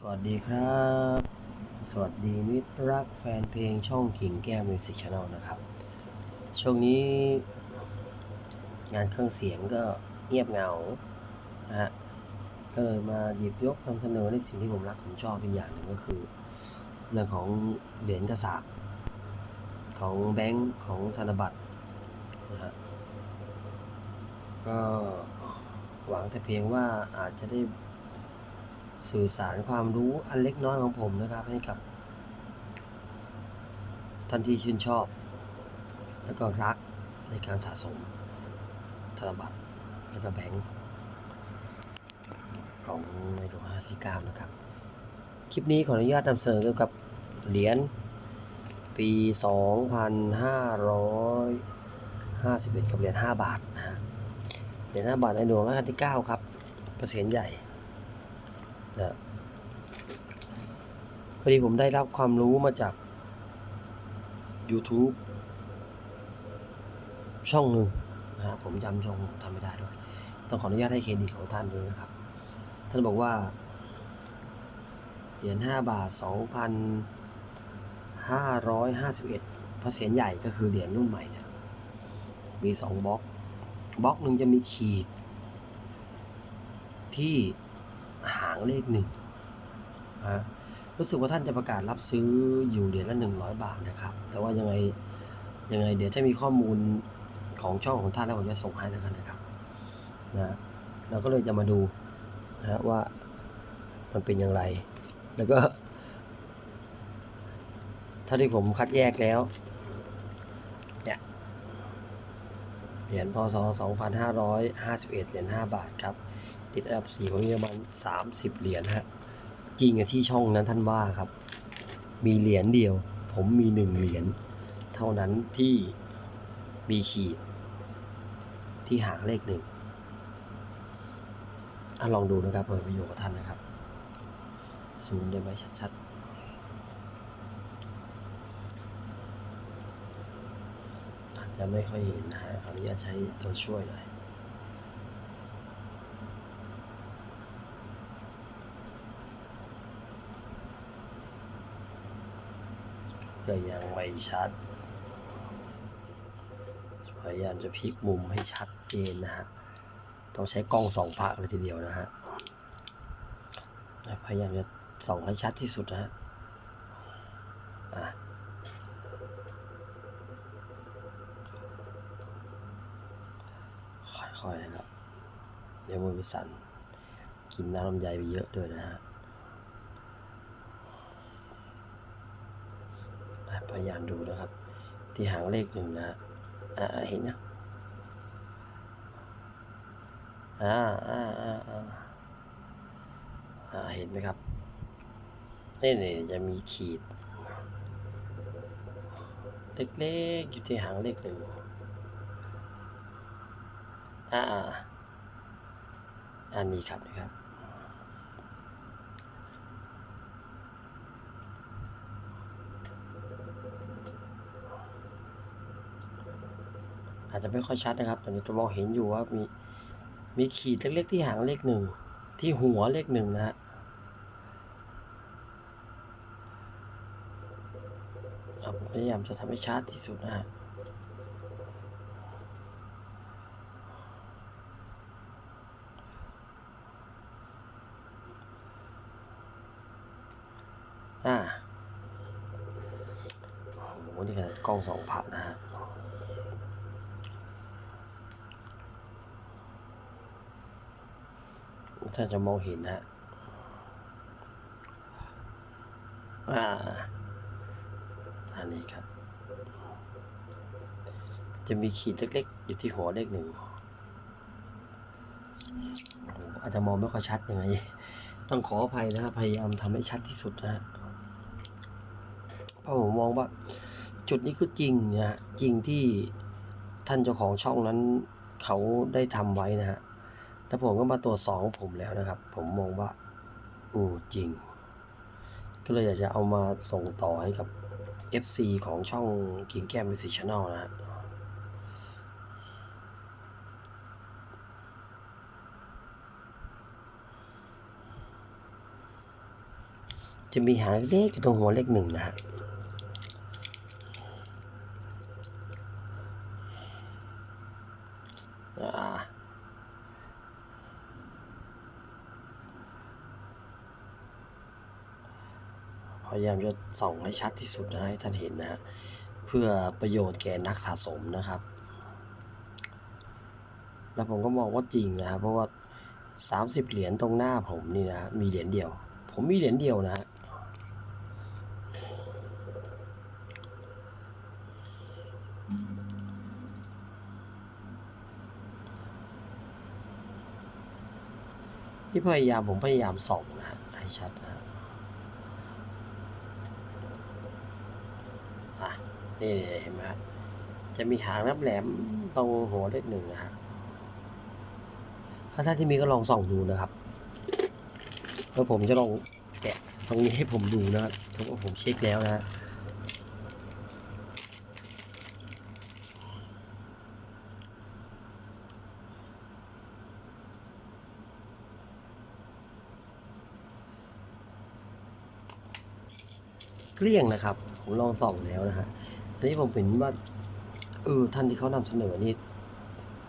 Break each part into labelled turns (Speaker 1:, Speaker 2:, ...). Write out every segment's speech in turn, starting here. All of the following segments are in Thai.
Speaker 1: สวัสดีครับ สวัสดีมิตรรักแฟนเพลงช่องขิงแก้วมิวสิกชาแนลนะครับ ช่วงนี้ งานเครื่องเสียงก็เงียบเหงานะฮะก็เลยมาหยิบยกนำเสนอในสิ่งที่ผมรักผมชอบอีกอย่างหนึ่งก็คือ เรื่องของเหรียญกระสาบของแบงก์ของธนบัตรนะฮะก็หวังแต่เพียงว่าอาจจะได้ สื่อสารความรู้อันเล็กน้อยของผมนะครับ ให้กับท่านที่ชื่นชอบ แล้วก็รักในการสะสมธนบัตรแล้วก็แบงก์ของในหลวงรัชกาลนะครับ คลิปนี้ขออนุญาตนำเสนอเกี่ยวกับเหรียญปี 2551 กับเหรียญ5บาทนะฮะเหรียญ5บาทในหลวงรัชกาลที่ 9 ครับเปอร์เซ็นต์ใหญ่ นะพอดีผมได้รับความรู้มาจาก YouTube ช่องหนึ่งนะฮะผมจำช่องทำไม่ได้ด้วย ต้องขออนุญาตให้เครดิตของท่านด้วยนะครับ ท่านบอกว่าเหรียญ5บาท 2,551เปอร์เซ็นต์ใหญ่ก็คือเหรียญรุ่นใหม่เนี่ยมีสองบล็อกบล็อกหนึ่งจะมีขีด ที่ งเลขหนึ่งฮะรู้สึกว่าท่านจะประกาศรับซื้ออยู่เหรียญละหนึ่งร้อยบาทนะครับ แต่ว่ายังไงยังไงเดี๋ยวถ้ามีข้อมูลของช่องของท่านแล้วผมจะส่งให้แล้วกันนะครับนะเราก็เลยจะมาดูนะฮะว่ามันเป็นอย่างไร แล้วก็ถ้าที่ผมคัดแยกแล้วเนี่ยเหรียญพศ2551 เหรียญ5บาทครับ ติดอันดับ4ของมีประมาณ30เหรียญฮะจริงอะที่ช่องนั้นท่านว่าครับ มีเหรียญเดียว ผมมี1เหรียญเท่านั้นที่มีขีด ที่หางเลขหนึ่งอะลองดูนะครับเปิดประโยชน์กับท่านนะครับซูมได้ไหมชัดๆอาจจะไม่ค่อยเห็นนะฮะขออนุญาตใช้ตัวช่วยหน่อย ก็ยังไม่ชัด พยายามจะพลิกมุมให้ชัดเจนนะฮะ ต้องใช้กล้องสองภาคเลยทีเดียวนะฮะ พยายามจะส่องให้ชัดที่สุดนะฮะอะค่อยๆนะครับเดี๋ยวมือไปสั่นกินน้ำลำไยไปเยอะด้วยนะฮะอะพ ยายามดูนะครับ ที่หางเลขหนึ่งนะฮะอ่าเห็นนะอ่าอ่าอ่าอ่าอ่าเห็นไหมครับนี่นี่จะมีขีด เล็กๆอยู่ที่หางเลขหนึ่งอ่าอ่าอันนี้ครับนี่ครับ อาจจะไม่ค่อยชัดนะครับตอนนี้ตัวมองเห็นอยู่ว่ามีมีขีดเล็กๆที่หางเลขหนึ่งที่หัวเลขหนึ่งนะฮะผมพยายามจะทำให้ชัดที่สุดนะฮะอ่าโอ้โหนี่ขนาดกล้องสองผ่านะฮะ ถ้าจะมองเห็นนะฮะอ่าอันนี้ครับ จะมีขีดเล็กๆ อยู่ที่หัวเลขหนึ่งโอ้โหอาจจะมองไม่ค่อยชัดยังไง ต้องขออภัยนะครับพยายามทำให้ชัดที่สุดนะฮะเพราะผมมองว่า จุดนี้คือจริงนะฮะจริงที่ท่านเจ้าของช่องนั้นเขาได้ทำไว้นะฮะ แล้วผมก็มาตรวจสอบของผมแล้วนะครับ ผมมองว่าอือจริง ก็เลยอยากจะเอามาส่งต่อให้กับ FC ของช่องกิงแก้มมิวสิชแนลนะฮะจะมีหางเล็กอยู่ตรงหัวเลขหนึ่งนะฮะอ่า พยายามจะส่องให้ชัดที่สุดนะให้ท่านเห็นนะฮะเพื่อประโยชน์แก่นักสะสมนะครับ แล้วผมก็มองว่าจริงนะครับเพราะว่า 30 เหรียญตรงหน้าผมนี่นะฮะมีเหรียญเดียว ผมมีเหรียญเดียวนะฮะที่พยายามผมพยายามส่องนะให้ชัดนะฮะอะ นี่เห็นไหมจะมีหางแหลมๆตรงหัวเลขหนึ่งนะฮะถ้าท่านที่มีก็ลองส่องดูนะครับแล้วผมจะลองแกะตรงนี้ให้ผมดูนะเพราะว่าผมเช็คแล้วนะฮะเกลี้ยงนะครับ ผมลองส่องแล้วนะฮะ อันนี้ผมเห็นว่าเออท่านที่เขานำเสนอนี่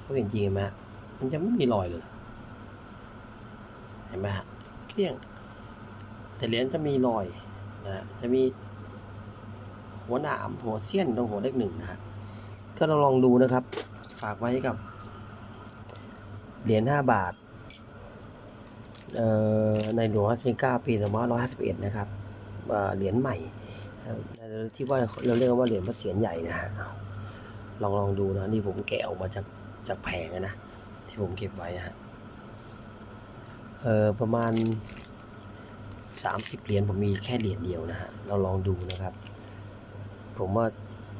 Speaker 1: เขาเห็นจริงไหมมันจะไม่มีรอยเลย เห็นไหมฮะเกลี้ยง แต่เหรียญจะมีรอยนะจะมีหัวหนามหัวเสี้ยนตรงหัวเลขหนึ่งนะฮะก็ลองลองดูนะครับ ฝากไว้กับเหรียญห้าบาทเอ่อในหลวงรัชกาลที่เก้าปีสองพันร้อยห้าสิบเอ็ดนะครับเหรียญใหม่ ที่ว่าเราเรียกว่าเหรียญพระเศียรใหญ่นะฮะลองลองดูนะนี่ผมแกะออกมาจากจากแผงนะที่ผมเก็บไว้นะฮะเออประมาณสามสิบเหรียญผมมีแค่เหรียญเดียวนะฮะเราลองดูนะครับ ผมว่า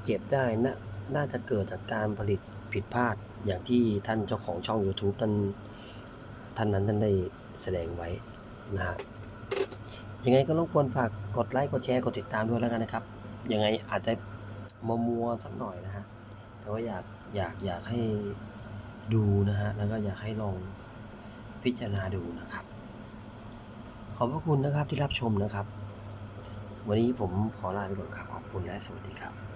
Speaker 1: เก็บได้นะน่าจะเกิดจากการผลิตผิดพลาดอย่างที่ท่านเจ้าของช่อง YouTube ท่านท่านนั้นท่านได้แสดงไว้นะฮะ ยังไงก็รบกวนฝากกดไลค์กดแชร์กดติดตามด้วยแล้วกันนะครับ ยังไงอาจจะมัวมัวๆสักหน่อยนะฮะแต่ว่าอยากอยากอยากให้ดูนะฮะแล้วก็อยากให้ลองพิจารณาดูนะครับ ขอบพระคุณนะครับที่รับชมนะครับ วันนี้ผมขอลาไปก่อนครับขอบคุณและสวัสดีครับ